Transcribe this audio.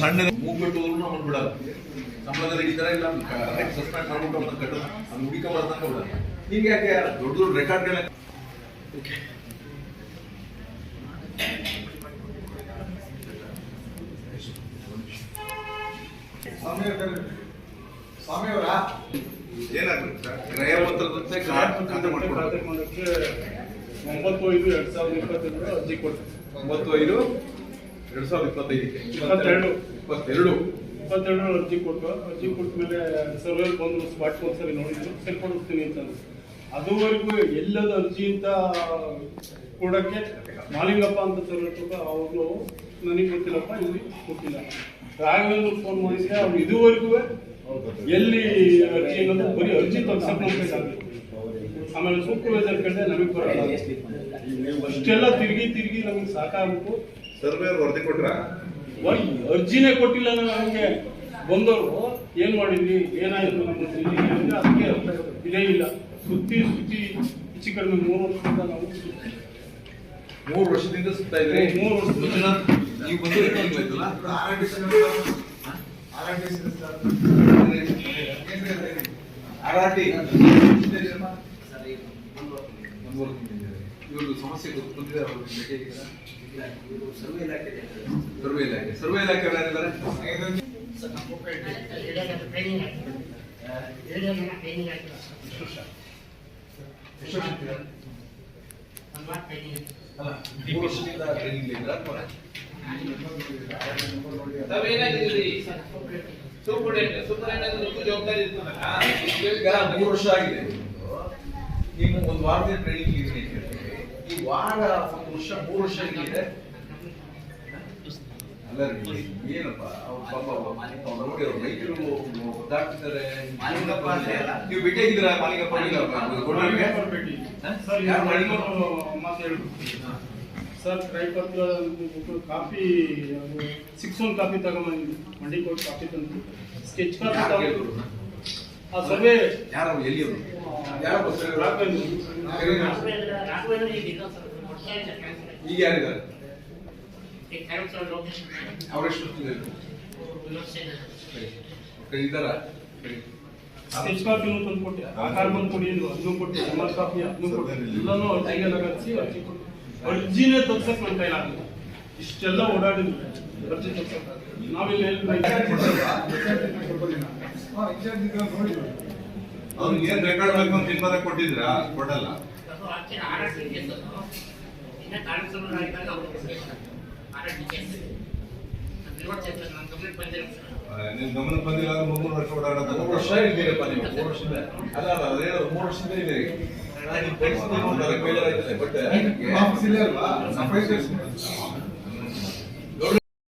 ಸಣ್ಣ ಮೂವ್ಮೆಂಟ್ ಹೋದ್ರು ಅವ್ನು ಬಿಡಲ್ಲ ಸಂಬಳದಲ್ಲಿ ಹಿಡಿತಾರ ಇಲ್ಲ ಸಸ್ಪೆಂಡ್ ಮಾಡ್ಬಿಟ್ಟು ಅವ್ರನ್ನ ಕಟ್ಟಲ್ಲ ಅದು ಹುಡುಕ ಬರ್ತಂಕ ಬಿಡಲ್ಲ ನಿಮ್ಗೆ ಯಾಕೆ ದೊಡ್ಡ ದೊಡ್ಡ ರೆಕಾರ್ಡ್ಗಳ ಸ್ವಾಮಿಯವರ ಏನಾಗುತ್ತೆ ಸರ್ ನ್ಯಾಯವಂತರದಂತೆ ಖಾತೆ ಮಾಡ್ಕೊಡ್ತಾರೆ ಮಾಡಕ್ಕೆ ಒಂಬತ್ತು ಐದು ಎರಡ್ ಸಾವಿರದ ಇಪ್ಪತ್ತೆರಡು ಅರ್ಜಿ ಕೊಟ್ಟೆ ಒಂಬತ್ತು ಐದು ಎರಡ್ ಸಾವಿರದ ಇಪ್ಪತ್ತೈದಕ್ಕೆ. ಇಪ್ಪತ್ತೆರಡು. ಇಪ್ಪತ್ತೆರಡು. ಇಪ್ಪತ್ತೆರಡು ಅರ್ಜಿ ಕೊಟ್ಟು ಅರ್ಜಿ ಕೊಟ್ಟ ಮೇಲೆ ಬಂದು ಬಂದು ಸ್ಪಾಟ್ ಒಂದ್ಸರಿ ನೋಡಿದ್ರು ಹೋಗ್ತೀನಿ ಅಂತ ಅದುವರೆಗೂ ಎಲ್ಲದ ಅರ್ಜಿ ಅಂತ ಕೊಡಕ್ಕೆ ಮಾಲಿಂಗಪ್ಪ ಅಂತ ಕೊಟ್ಟು ಅವರು ನನಗೆ ಗೊತ್ತಿಲ್ಲಪ್ಪ ಇಲ್ಲಿ ಗೊತ್ತಿಲ್ಲ. ರಾಘವೇಂದ್ರ ಫೋನ್ ಮಾಡಿದ್ರೆ ಅವ್ರು ಇದುವರೆಗೂ ಎಲ್ಲಿ ಅರ್ಜಿ ಅನ್ನೋದು ಬರೀ ಅರ್ಜಿ ತಗ್ಸಕ್ ನಮ್ಗೆ ಆಮೇಲೆ ಸೂಪರ್ವೈಸರ್ ಕಂಡ್ರೆ ನಮಗೆ ಬರಲ್ಲ. ಅಷ್ಟೆಲ್ಲ ತಿರುಗಿ ತಿರುಗಿ ನಮಗೆ ಸಾಕಾಗ್ಬಿಟ್ಟು ಸರ್ವೇರ್ ವರದಿ ಕೊಟ್ರ? ಒಂದ್ ಅರ್ಜಿನೇ ಕೊಟ್ಟಿಲ್ಲ ನಮಗೆ ಬಂದವರು ಏನ್ ಮಾಡಿದ್ವಿ ಏನಾಯ್ತು? ನಮ್ಮ ಅದಕ್ಕೆ ಇದೇ ಇಲ್ಲ. ಸುತ್ತಿ ಸುತ್ತಿ ಹೆಚ್ಚು ಕಡಿಮೆ ಮೂರು ವರ್ಷದಿಂದ ನಾವು ಮೂರು ವರ್ಷದಿಂದ ಸುತ್ತಾ ಇದ್ರೆ? ಮೂರು ವರ್ಷದಿಂದ. ನೀವು ಬಂದು R R T C sir ಇವರು ಸಮಸ್ಯೆ ಗೊತ್ತು ಬಂದಿದೆ ಅವ್ರ? ಸರ್ವೆ ಇಲಾಖೆ ಸರ್ವೆ ಇಲಾಖೆ. ಯಾರಿದ್ದಾರೆ? ಟ್ರೈನಿಂಗ್ ಆಗ್ತದೆ ಟ್ರೈನಿಂಗ್ ಟ್ರೈನಿಂಗ್ ಈಗ ಮೂರು ವರ್ಷ ಆಗಿದೆ ನೀವು ಒಂದು ವಾರದಿಂದ ಟ್ರೈನಿಂಗ್ ಇದ್ದೀನಿ ಅಂತ ಹೇಳ್ತೀರಿ. ಈ ವಾರ ಒಂದು ವರ್ಷ ಮೂರು ವರ್ಷ ಆಗಿದೆ ಅಲ್ಲ ಏನಪ್ಪ ಅವ್ರು ಪಾಪ ಅವ್ರು ನೋಡಿ ಅವ್ರು ರೈತರು ಒದ್ದಾಡ್ತಿದ್ದಾರೆ. ನೀವು. ಹ? ಸರ್ ಯಾರು ಮಾಡಿದ್ರು? ಸರ್ ಕ್ರೈ ಪತ್ರ ಕಾಪಿ ಸಿಕ್ಸ್ ಒನ್ ಕಾಪಿ ತಗೊಂಬಂದಿದ್ವಿ. ಮಂಡಿ ಕೋಟ್ ಕಾಪಿ ತಂದು ಸ್ಕೆಚ್ ಕಾಪಿ ತಗೊಂಡು? ಆ ಸರ್ವೆ ಯಾರು ಎಲ್ಲಿ ಅವರು ಯಾರು ಈಗ ಯಾರಿದ್ದಾರೆ? ಅವರೆಷ್ಟು ಇದ್ದಾರ? ಸ್ಕೆಚ್ ಕಾಪಿ ತಂದು ಕೊಟ್ಟೆ ಆಕಾರ ಬಂದು ಕೊಡಿ ಅದನ್ನು ಕೊಟ್ಟೆ. ಎಲ್ಲ ಕಾಪಿ ಅದನ್ನು ಕೊಟ್ಟೆ. ಎಲ್ಲನೂ ಅರ್ಜಿಗೆ ಅರ್ಜಿ ಕೊಟ್ಟೆ ಅರ್ಜಿನೇ ತಗ್ಸಕ್ ನನ್ನ ಕೈಲಾಗಿಲ್ಲ ಇಷ್ಟೆಲ್ಲ ಓಡಾಡಿದ್ವಿ. ಅರ್ಜಿ ತಗ್ಸಕ್ ನಾವಿಲ್ಲಿ ಅವ್ರಿಗೆ ಏನ್ ರೆಕಾರ್ಡ್ ಬೇಕು ಅಂತ ತಿನ್ಮದ ಕೊಟ್ಟಿದ್ರಾ? ಕೊಡಲ್ಲ. ನಿಮ್ ಗಮನಕ್ಕೆ ಬಂದಿಲ್ಲ. ಅಂದ್ರೆ ಮೂರು ವರ್ಷ ಓಡಾಡೋದು ಮೂರು ವರ್ಷ ಇದ್ದೀರಪ್ಪ ನೀವು. ಮೂರು ವರ್ಷದಿಂದ. ಅಲ್ಲ ಅಲ್ಲ ಅದೇ ಹೇಳೋದು ಮೂರು ವರ್ಷದಿಂದ ಇದ್ದೀರಿ ಬಟ್ ಆಫೀಸ್ ಇಲ್ಲ ಅಲ್ವಾ?